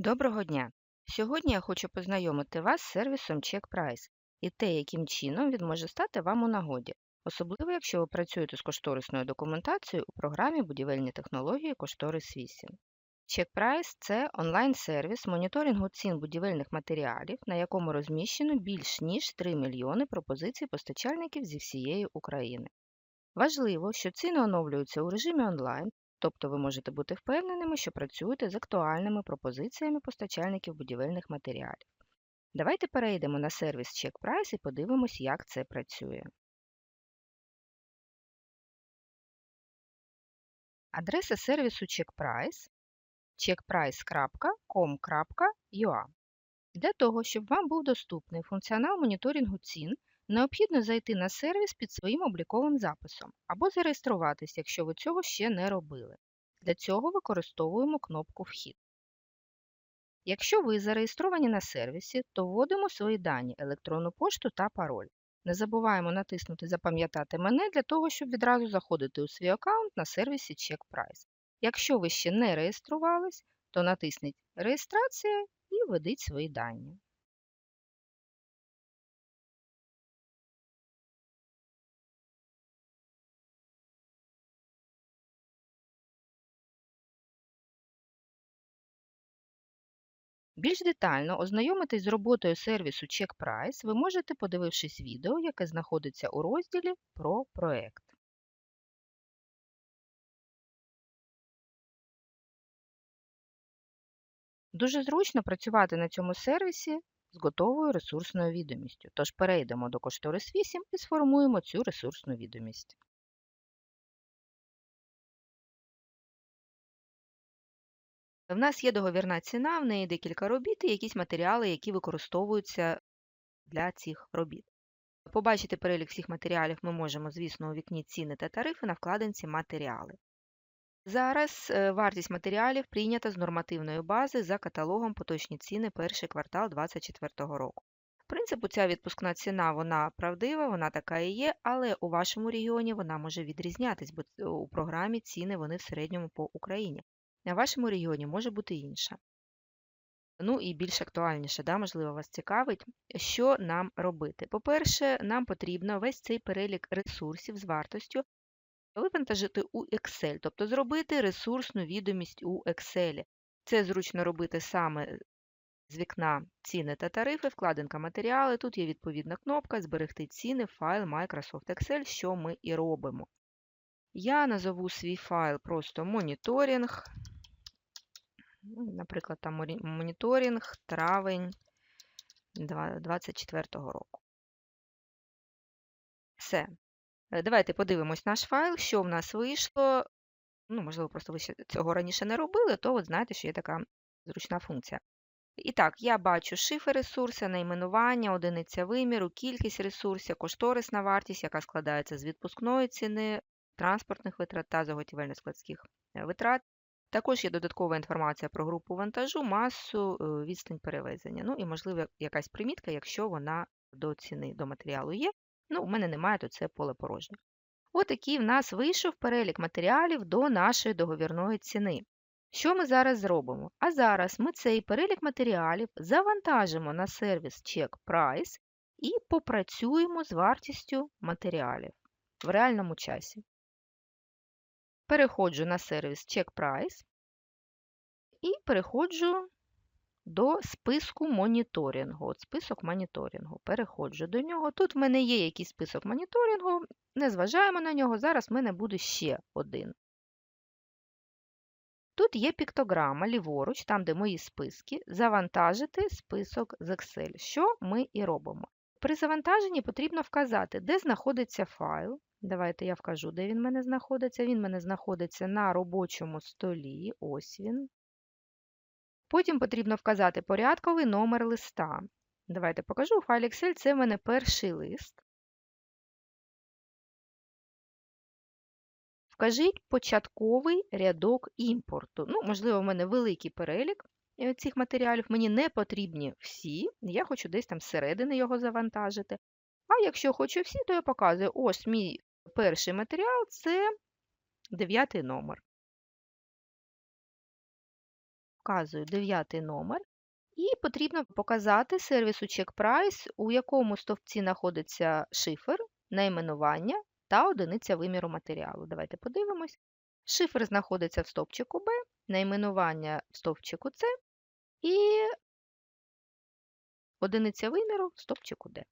Доброго дня! Сьогодні я хочу познайомити вас з сервісом CheckPrice і те, яким чином він може стати вам у нагоді, особливо якщо ви працюєте з кошторисною документацією у програмі Будівельні технології Кошторис 8. CheckPrice – це онлайн-сервіс моніторингу цін будівельних матеріалів, на якому розміщено більш ніж 3 мільйони пропозицій постачальників зі всієї України. Важливо, що ціни оновлюються у режимі онлайн, тобто ви можете бути впевненими, що працюєте з актуальними пропозиціями постачальників будівельних матеріалів. Давайте перейдемо на сервіс CheckPrice і подивимось, як це працює. Адреса сервісу CheckPrice checkprice.com.ua Для того, щоб вам був доступний функціонал моніторингу цін, необхідно зайти на сервіс під своїм обліковим записом або зареєструватись, якщо ви цього ще не робили. Для цього використовуємо кнопку Вхід. Якщо ви зареєстровані на сервісі, то вводимо свої дані, електронну пошту та пароль. Не забуваємо натиснути Запам'ятати мене для того, щоб відразу заходити у свій аккаунт на сервісі CheckPrice. Якщо ви ще не реєструвались, то натисніть Реєстрація і введіть свої дані. Більш детально ознайомитись з роботою сервісу CheckPrice ви можете, подивившись відео, яке знаходиться у розділі про проект. Дуже зручно працювати на цьому сервісі з готовою ресурсною відомістю, тож перейдемо до кошторис 8 і сформуємо цю ресурсну відомість. В нас є договірна ціна, в неї декілька робіт і якісь матеріали, які використовуються для цих робіт. Побачити перелік всіх матеріалів ми можемо, звісно, у вікні ціни та тарифи на вкладинці Матеріали. Зараз е, вартість матеріалів прийнята з нормативної бази за каталогом поточні ціни перший квартал 2024 року. В принципі, ця відпускна ціна вона правдива, вона така і є, але у вашому регіоні вона може відрізнятись, бо у програмі ціни вони в середньому по Україні. На вашому регіоні може бути інша. Ну і більш актуальніше, да, можливо, вас цікавить, що нам робити. По-перше, нам потрібно весь цей перелік ресурсів з вартостю вивантажити у Excel, тобто зробити ресурсну відомість у Excel. Це зручно робити саме з вікна ціни та тарифи, вкладинка матеріали. Тут є відповідна кнопка Зберегти ціни, файл Microsoft Excel, що ми і робимо. Я назову свій файл просто моніторинг. Ну, наприклад, там моніторинг травень 2024 року. Все. Е, давайте подивимось наш файл, що в нас вийшло. Ну, Можливо, просто ви цього раніше не робили, то от знаєте, що є така зручна функція. І так, я бачу шифи ресурси, найменування, одиниця виміру, кількість ресурсів, кошторисна вартість, яка складається з відпускної ціни, транспортних витрат та заготівельно-складських е, витрат. Також є додаткова інформація про групу вантажу, масу, е, відстань перевезення. Ну і, можливо, якась примітка, якщо вона до ціни до матеріалу є. Ну, у мене немає, то це поле порожнє. Отакий в нас вийшов перелік матеріалів до нашої договірної ціни. Що ми зараз зробимо? А зараз ми цей перелік матеріалів завантажимо на сервіс CheckPrice і попрацюємо з вартістю матеріалів в реальному часі. Переходжу на сервіс CheckPrice і переходжу до списку моніторингу. От Список моніторингу. Переходжу до нього. Тут в мене є якийсь список моніторингу, не зважаємо на нього, зараз в мене буде ще один. Тут є піктограма ліворуч, там, де мої списки, завантажити список з Excel, що ми і робимо. При завантаженні потрібно вказати, де знаходиться файл. Давайте я вкажу, де він в мене знаходиться. Він в мене знаходиться на робочому столі. Ось він. Потім потрібно вказати порядковий номер листа. Давайте покажу. У файлі Excel це в мене перший лист. Вкажіть початковий рядок імпорту. Ну, Можливо, в мене великий перелік е, цих матеріалів. Мені не потрібні всі, я хочу десь там зсередини його завантажити. А якщо хочу всі, то я показую, ось мій перший матеріал це дев'ятий номер. вказую дев'ятий номер. І потрібно показати сервісу CheckPrice, у якому стовпці знаходиться шифр, найменування та одиниця виміру матеріалу. Давайте подивимось. Шифр знаходиться в стовпчику Б, найменування в стовпчику С і одиниця виміру в стовпчику Д.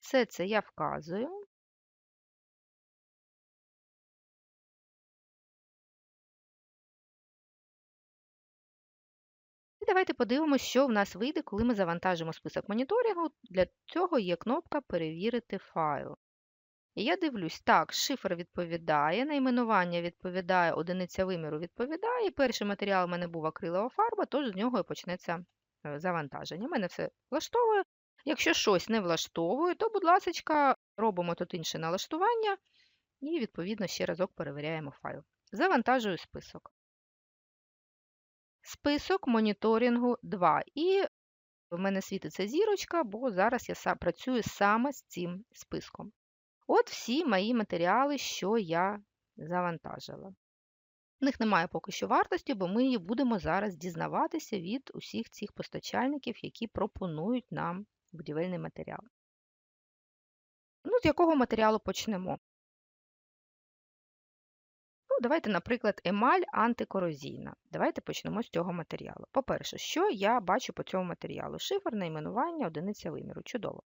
Все це я вказую. І давайте подивимося, що в нас вийде, коли ми завантажимо список моніторингу. Для цього є кнопка Перевірити файл. Я дивлюсь, так, шифр відповідає, найменування відповідає, одиниця виміру відповідає. Перший матеріал у мене був акрилова фарба, тож з нього і почнеться е, завантаження. У мене все влаштовує. Якщо щось не влаштовує, то, будь ласка, робимо тут інше налаштування і, відповідно, ще разок перевіряємо файл. Завантажую список. Список моніторингу 2. І в мене світиться зірочка, бо зараз я працюю саме з цим списком. От всі мої матеріали, що я завантажила. В них немає поки що вартості, бо ми її будемо зараз дізнаватися від усіх цих постачальників, які пропонують нам будівельний матеріал. Ну, З якого матеріалу почнемо? Ну, Давайте, наприклад, емаль антикорозійна. Давайте почнемо з цього матеріалу. По-перше, що я бачу по цьому матеріалу? Шифр, найменування, одиниця виміру. Чудово.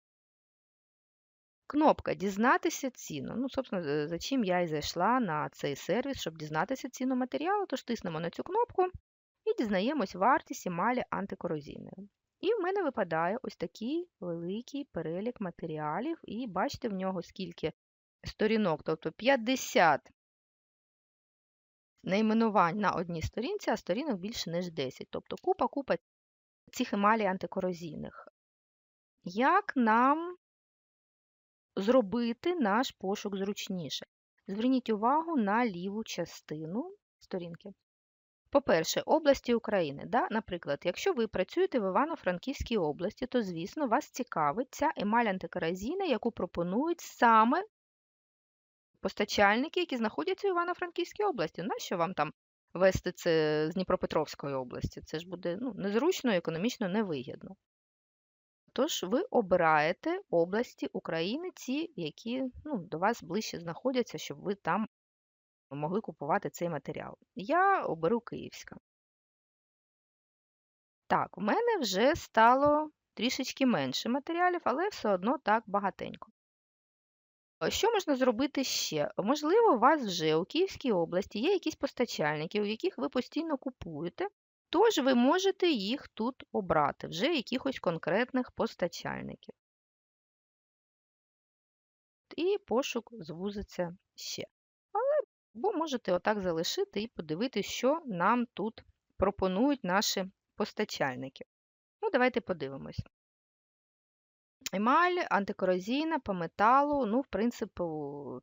Кнопка Дізнатися ціну. Ну, собственно, за чим я і зайшла на цей сервіс, щоб дізнатися ціну матеріалу, тож тиснемо на цю кнопку і дізнаємось вартість емалі антикорозійної. І в мене випадає ось такий великий перелік матеріалів, і бачите в нього скільки сторінок, тобто 50 найменувань на одній сторінці, а сторінок більше, ніж 10. Тобто купа-купа цих емалій антикорозійних. Як нам зробити наш пошук зручніше? Зверніть увагу на ліву частину сторінки. По-перше, області України. Да? Наприклад, якщо ви працюєте в Івано-Франківській області, то, звісно, вас цікавить ця емаль антикоразійна, яку пропонують саме постачальники, які знаходяться в Івано-Франківській області. Нащо вам там вести це з Дніпропетровської області? Це ж буде ну, незручно економічно невигідно. Тож ви обираєте області України, ті, які ну, до вас ближче знаходяться, щоб ви там могли купувати цей матеріал. Я оберу Київська. Так, в мене вже стало трішечки менше матеріалів, але все одно так багатенько. Що можна зробити ще? Можливо, у вас вже у Київській області є якісь постачальники, у яких ви постійно купуєте, тож ви можете їх тут обрати, вже якихось конкретних постачальників. І пошук звузиться ще. Але бо можете отак залишити і подивитися, що нам тут пропонують наші постачальники. Ну, давайте подивимось. Емаль антикорозійна по металу, ну, в принципі,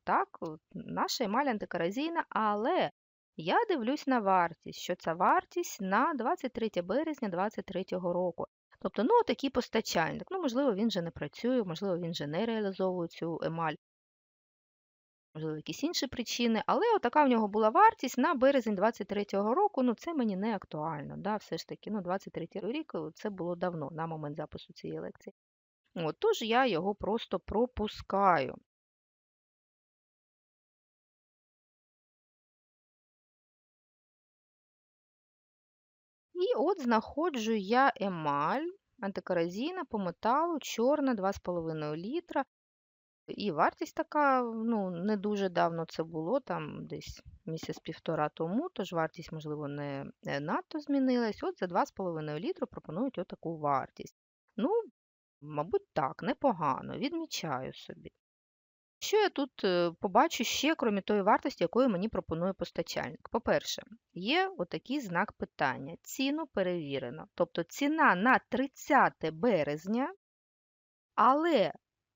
так, наша емаль антикорозійна, але я дивлюсь на вартість, що це вартість на 23 березня 2023 року. Тобто, ну, такий постачальник. Ну, можливо, він вже не працює, можливо, він вже не реалізовує цю емаль, можливо, якісь інші причини, але отака в нього була вартість на березень 2023 року. Ну, це мені не актуально. Да? Все ж таки, ну, 23 рік це було давно на момент запису цієї лекції. От, Тож я його просто пропускаю. І от знаходжу я емаль антикоразійна по металу, чорна 2,5 літра. І вартість така, ну, не дуже давно це було, там десь місяць-півтора тому, тож вартість, можливо, не надто змінилась. От за 2,5 літру пропонують отаку вартість. Ну, Мабуть, так, непогано, відмічаю собі. Що я тут е, побачу ще, крім тої вартості, якою мені пропонує постачальник? По-перше, є отакий знак питання. Ціну перевірено. Тобто ціна на 30 березня, але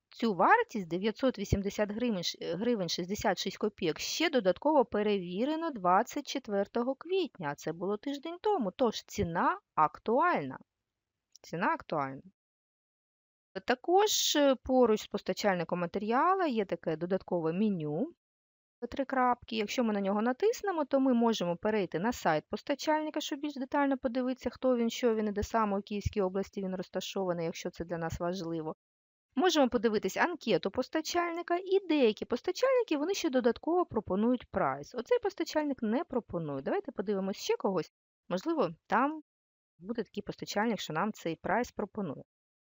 цю вартість 980 гривень, гривень 66 копійок ще додатково перевірено 24 квітня, а це було тиждень тому. Тож ціна актуальна. Ціна актуальна. Також е, поруч з постачальником матеріалу є таке додаткове меню. три крапки. Якщо ми на нього натиснемо, то ми можемо перейти на сайт постачальника, щоб більш детально подивитися, хто він, що він і де саме у Київській області він розташований, якщо це для нас важливо. Можемо подивитись анкету постачальника, і деякі постачальники вони ще додатково пропонують прайс. Оцей постачальник не пропонує. Давайте подивимось ще когось. Можливо, там буде такий постачальник, що нам цей прайс пропонує.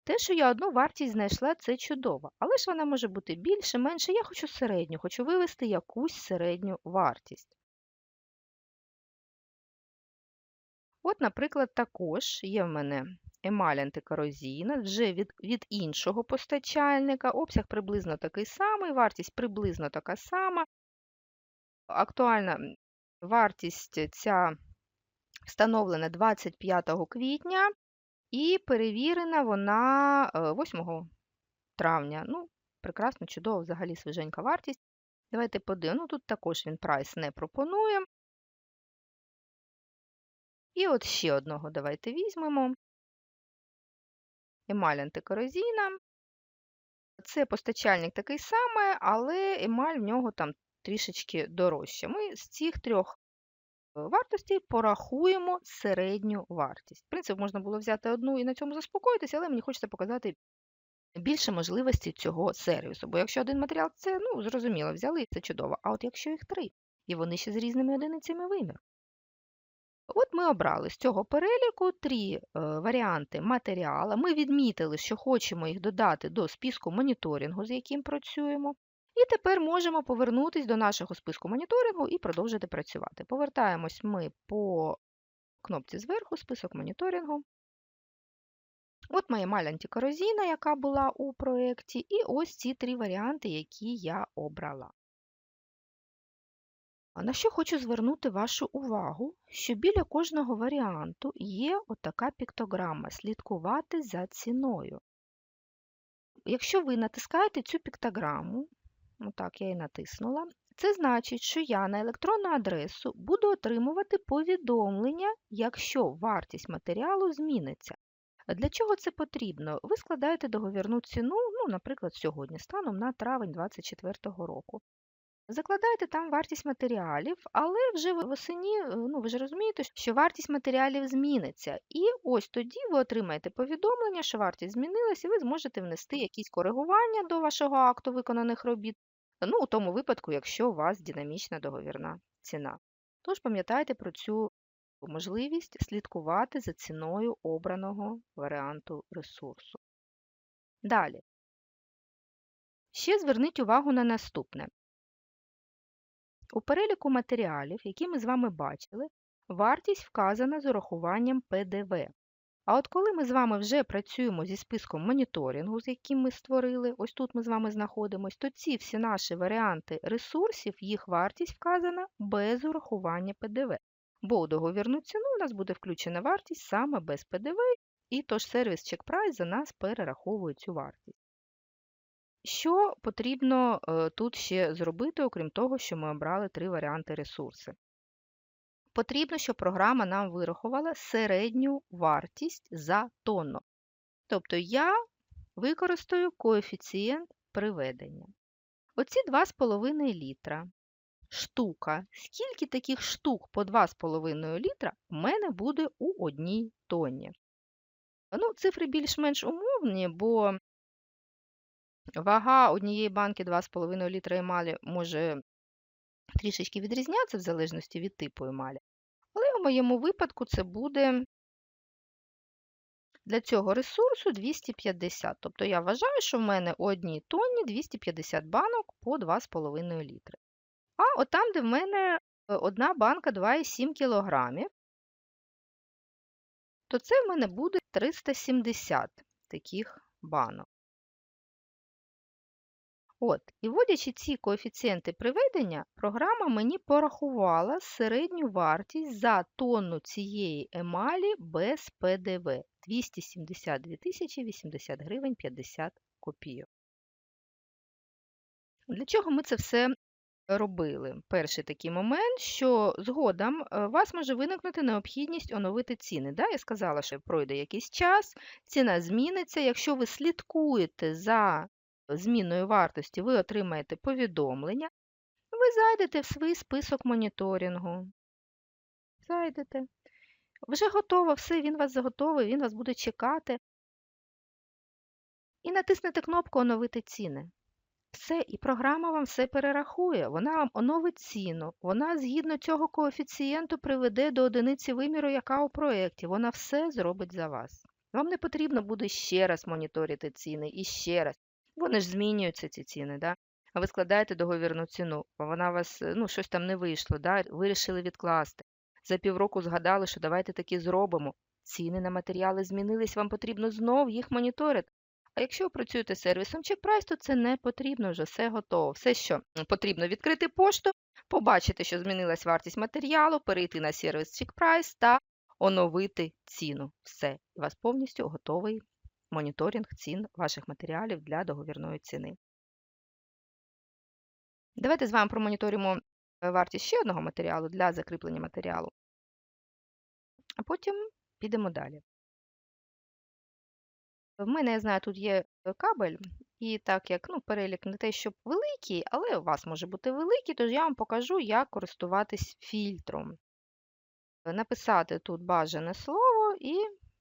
Те, що я одну вартість знайшла, це чудово, але ж вона може бути більше, менше. Я хочу середню, хочу вивести якусь середню вартість. От, наприклад, також є в мене емаль антикорозійна, вже від, від іншого постачальника. Обсяг приблизно такий самий, вартість приблизно така сама. Актуальна вартість ця встановлена 25 квітня і перевірена вона 8 травня. Ну, прекрасно, чудово, взагалі свіженька вартість. Давайте подивимося. Ну, тут також він прайс не пропонує. І от ще одного давайте візьмемо. Емаль антикорозійна. Це постачальник такий самий, але емаль в нього там трішечки дорожча. Ми з цих трьох вартостей порахуємо середню вартість. В принципі, можна було взяти одну і на цьому заспокоїтися, але мені хочеться показати більше можливостей цього сервісу. Бо якщо один матеріал це, ну, зрозуміло, взяли і це чудово. А от якщо їх три, і вони ще з різними одиницями виміру. От ми обрали з цього переліку три е, варіанти матеріалу. Ми відмітили, що хочемо їх додати до списку моніторингу, з яким працюємо. І тепер можемо повернутися до нашого списку моніторингу і продовжити працювати. Повертаємось ми по кнопці зверху, список моніторингу. От моя маль антикорозійна, яка була у проєкті, і ось ці три варіанти, які я обрала. На що хочу звернути вашу увагу, що біля кожного варіанту є отака піктограма слідкувати за ціною. Якщо ви натискаєте цю піктограму, отак я і натиснула, це значить, що я на електронну адресу буду отримувати повідомлення, якщо вартість матеріалу зміниться. Для чого це потрібно? Ви складаєте договірну ціну, ну, наприклад, сьогодні, станом на травень 2024 року. Закладаєте там вартість матеріалів, але вже восені, е, ну ви ж розумієте, що вартість матеріалів зміниться. І ось тоді ви отримаєте повідомлення, що вартість змінилась, і ви зможете внести якісь коригування до вашого акту виконаних робіт. Ну, у тому випадку, якщо у вас динамічна договірна ціна. Тож пам'ятайте про цю можливість слідкувати за ціною обраного варіанту ресурсу. Далі. Ще зверніть увагу на наступне. У переліку матеріалів, які ми з вами бачили, вартість вказана з урахуванням ПДВ. А от коли ми з вами вже працюємо зі списком моніторингу, з яким ми створили, ось тут ми з вами знаходимося, то ці всі наші варіанти ресурсів, їх вартість вказана без урахування ПДВ. Бо у договірну ціну у нас буде включена вартість саме без ПДВ, і тож сервіс CheckPrice за нас перераховує цю вартість. Що потрібно е, тут ще зробити, окрім того, що ми обрали три варіанти ресурси? Потрібно, щоб програма нам вирахувала середню вартість за тонну. Тобто я використаю коефіцієнт приведення. Оці 2,5 літра. Штука. Скільки таких штук по 2,5 літра у мене буде у одній тонні? Ну, Цифри більш-менш умовні, бо Вага однієї банки 2,5 літра емалі може трішечки відрізнятися в залежності від типу емалі. Моєму випадку це буде для цього ресурсу 250. Тобто я вважаю, що в мене у одній тонні 250 банок по 2,5 літри. А от там, де в мене е, одна банка 2,7 кг, то це в мене буде 370 таких банок. От, І вводячи ці коефіцієнти приведення, програма мені порахувала середню вартість за тонну цієї емалі без ПДВ 272 080 гривень 50 копійок. Для чого ми це все робили? Перший такий момент, що згодом е, у вас може виникнути необхідність оновити ціни. Да? Я сказала, що пройде якийсь час, ціна зміниться. Якщо ви слідкуєте за зміною вартості ви отримаєте повідомлення, ви зайдете в свій список моніторингу. Зайдете. Вже готово, все, він вас заготовий, він вас буде чекати. І натиснете кнопку Оновити ціни. Все, і програма вам все перерахує. Вона вам оновить ціну. Вона згідно цього коефіцієнту приведе до одиниці виміру, яка у проєкті. Вона все зробить за вас. Вам не потрібно буде ще раз моніторити ціни і ще раз. Вони ж змінюються, ці ціни. Да? А ви складаєте договірну ціну, а вона вас ну, щось там не вийшло, да? вирішили відкласти. За півроку згадали, що давайте таки зробимо. Ціни на матеріали змінились, вам потрібно знов їх моніторити. А якщо ви працюєте сервісом CheckPrice, то це не потрібно вже, все готово. Все, що потрібно відкрити пошту, побачити, що змінилась вартість матеріалу, перейти на сервіс CheckPrice та оновити ціну. Все, у вас повністю готовий моніторинг цін ваших матеріалів для договірної ціни. Давайте з вами промоніторимо е, вартість ще одного матеріалу для закріплення матеріалу. А потім підемо далі. В мене, я знаю, тут є е, кабель, і так як ну, перелік не те, щоб великий, але у вас може бути великий, тож я вам покажу, як користуватись фільтром. Написати тут бажане слово, і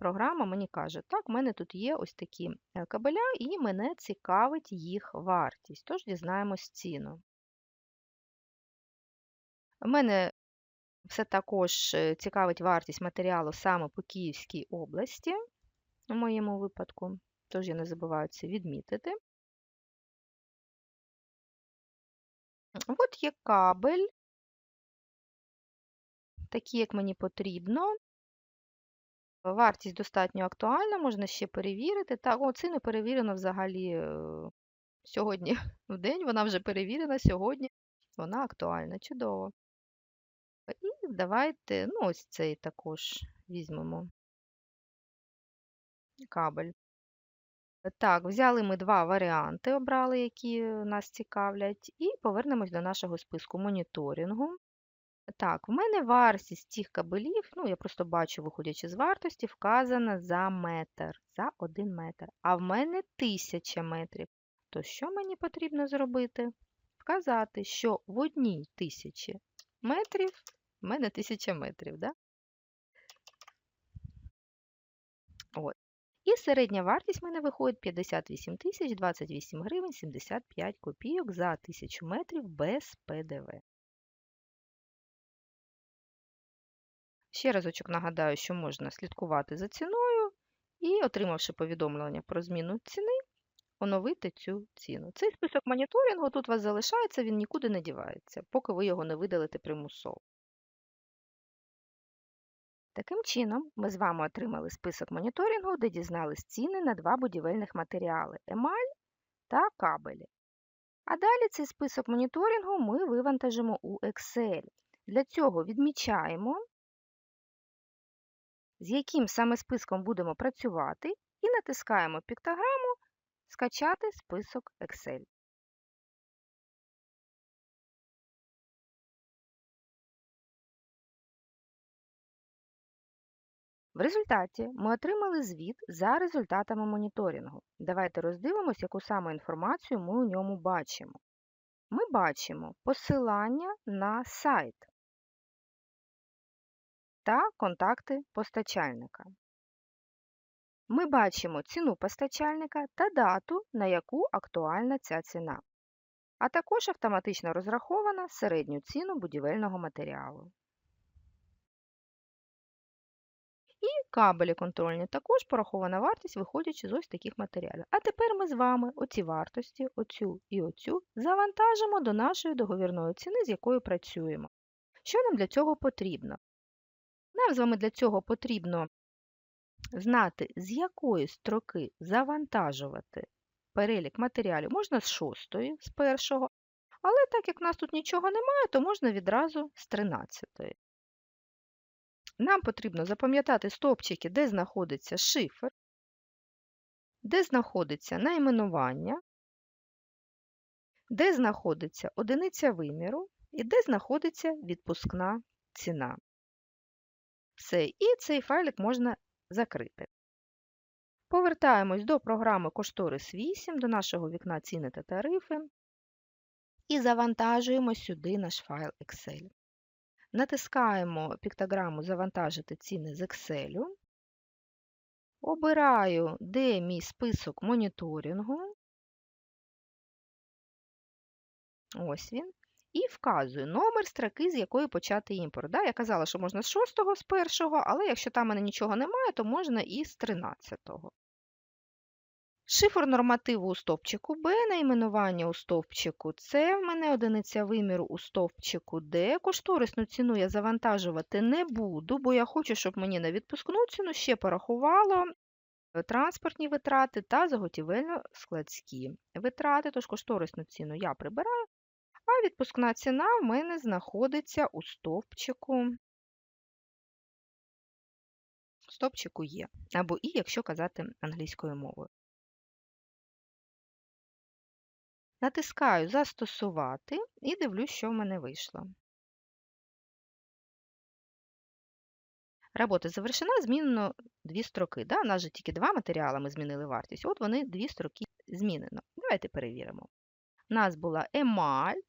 програма мені каже, так, в мене тут є ось такі е, кабеля, і мене цікавить їх вартість. Тож дізнаємось ціну. У мене все також е, цікавить вартість матеріалу саме по Київській області, у моєму випадку, тож я не забуваю це відмітити. От є кабель, такий, як мені потрібно. Вартість достатньо актуальна, можна ще перевірити. Так, о, це не перевірено взагалі е, сьогодні в день, вона вже перевірена сьогодні, вона актуальна, чудово. І давайте, ну, ось цей також візьмемо кабель. Так, взяли ми два варіанти, обрали, які нас цікавлять, і повернемось до нашого списку моніторингу. Так, в мене вартість цих кабелів, ну, я просто бачу, виходячи з вартості, вказана за метр, за 1 метр. А в мене 1000 метрів. То що мені потрібно зробити? Вказати, що в одній тисячі метрів в мене 1000 метрів. Да? От. І середня вартість в мене виходить 58 тисяч 28 гривень 75 копійок за 1000 метрів без ПДВ. Ще разочок нагадаю, що можна слідкувати за ціною і, отримавши повідомлення про зміну ціни, оновити цю ціну. Цей список моніторингу тут у вас залишається, він нікуди не дівається, поки ви його не видалите примусово. Таким чином, ми з вами отримали список моніторингу, де дізнались ціни на два будівельних матеріали емаль та кабелі. А далі цей список моніторингу ми вивантажимо у Excel. Для цього відмічаємо, з яким саме списком будемо працювати, і натискаємо піктограму Скачати список Excel. В результаті ми отримали звіт за результатами моніторингу. Давайте роздивимося, яку саме інформацію ми у ньому бачимо. Ми бачимо посилання на сайт та контакти постачальника. Ми бачимо ціну постачальника та дату, на яку актуальна ця ціна, а також автоматично розрахована середню ціну будівельного матеріалу. І кабелі контрольні також порахована вартість, виходячи з ось таких матеріалів. А тепер ми з вами оці вартості, оцю і оцю, завантажимо до нашої договірної ціни, з якою працюємо. Що нам для цього потрібно? Нам з вами для цього потрібно знати, з якої строки завантажувати перелік матеріалів. Можна з шостої, з першого, але так як в нас тут нічого немає, то можна відразу з 13. Нам потрібно запам'ятати стовпчики, де знаходиться шифр, де знаходиться найменування, де знаходиться одиниця виміру і де знаходиться відпускна ціна. Все, і цей файлик можна закрити. Повертаємось до програми Кошторис 8, до нашого вікна ціни та тарифи. і завантажуємо сюди наш файл Excel. Натискаємо піктограму Завантажити ціни з Excel. Обираю, де мій список моніторингу. Ось він. І вказую номер строки, з якої почати імпорт. Да, Я казала, що можна з 6, з 1, але якщо там мене нічого немає, то можна і з 13-го. Шифр нормативу у стовпчику Б, найменування у стовпчику С, в мене одиниця виміру у стовпчику Д. Кошторисну ціну я завантажувати не буду, бо я хочу, щоб мені на відпускну ціну ще порахувало е, транспортні витрати та заготівельно-складські витрати, тож кошторисну ціну я прибираю, відпускна ціна в мене знаходиться у стовпчику стовпчику Є, або І, якщо казати англійською мовою. Натискаю Застосувати і дивлюсь, що в мене вийшло. Робота завершена, змінено дві строки. Да? У нас же тільки два матеріали, ми змінили вартість. От вони дві строки змінено. Давайте перевіримо. У нас була емаль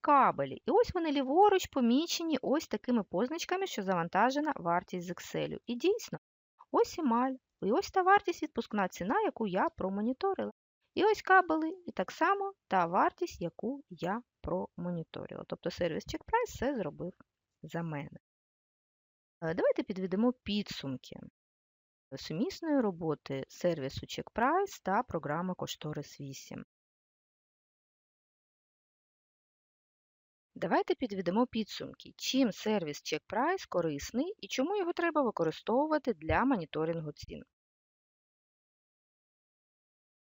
кабелі. І ось вони ліворуч помічені ось такими позначками, що завантажена вартість з Excel. І дійсно, ось емаль. І ось та вартість відпускна ціна, яку я промоніторила. І ось кабели, і так само та вартість, яку я промоніторила. Тобто сервіс CheckPrice все зробив за мене. Е, давайте підведемо підсумки сумісної роботи сервісу CheckPrice та програми Кошторис 8. Давайте підведемо підсумки, чим сервіс CheckPrice корисний і чому його треба використовувати для моніторингу цін.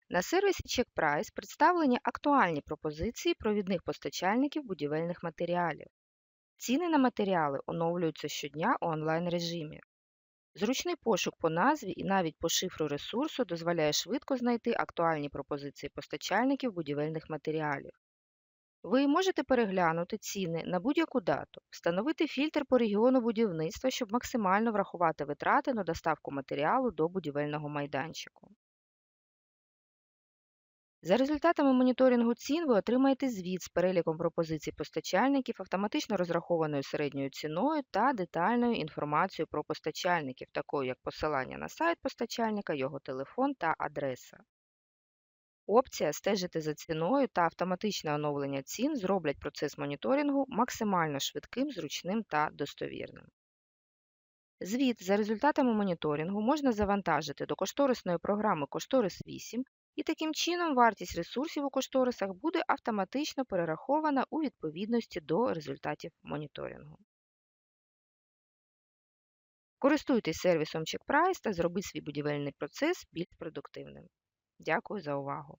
На сервісі CheckPrice представлені актуальні пропозиції провідних постачальників будівельних матеріалів. Ціни на матеріали оновлюються щодня у онлайн-режимі. Зручний пошук по назві і навіть по шифру ресурсу дозволяє швидко знайти актуальні пропозиції постачальників будівельних матеріалів. Ви можете переглянути ціни на будь-яку дату, встановити фільтр по регіону будівництва, щоб максимально врахувати витрати на доставку матеріалу до будівельного майданчику. За результатами моніторингу цін ви отримаєте звіт з переліком пропозицій постачальників, автоматично розрахованою середньою ціною та детальною інформацією про постачальників, такою як посилання на сайт постачальника, його телефон та адреса. Опція стежити за ціною та автоматичне оновлення цін зроблять процес моніторингу максимально швидким, зручним та достовірним. Звіт за результатами моніторингу можна завантажити до кошторисної програми Кошторис 8 і таким чином вартість ресурсів у кошторисах буде автоматично перерахована у відповідності до результатів моніторингу. Користуйтесь сервісом CheckPrice та зробіть свій будівельний процес більш продуктивним. Дякую за увагу!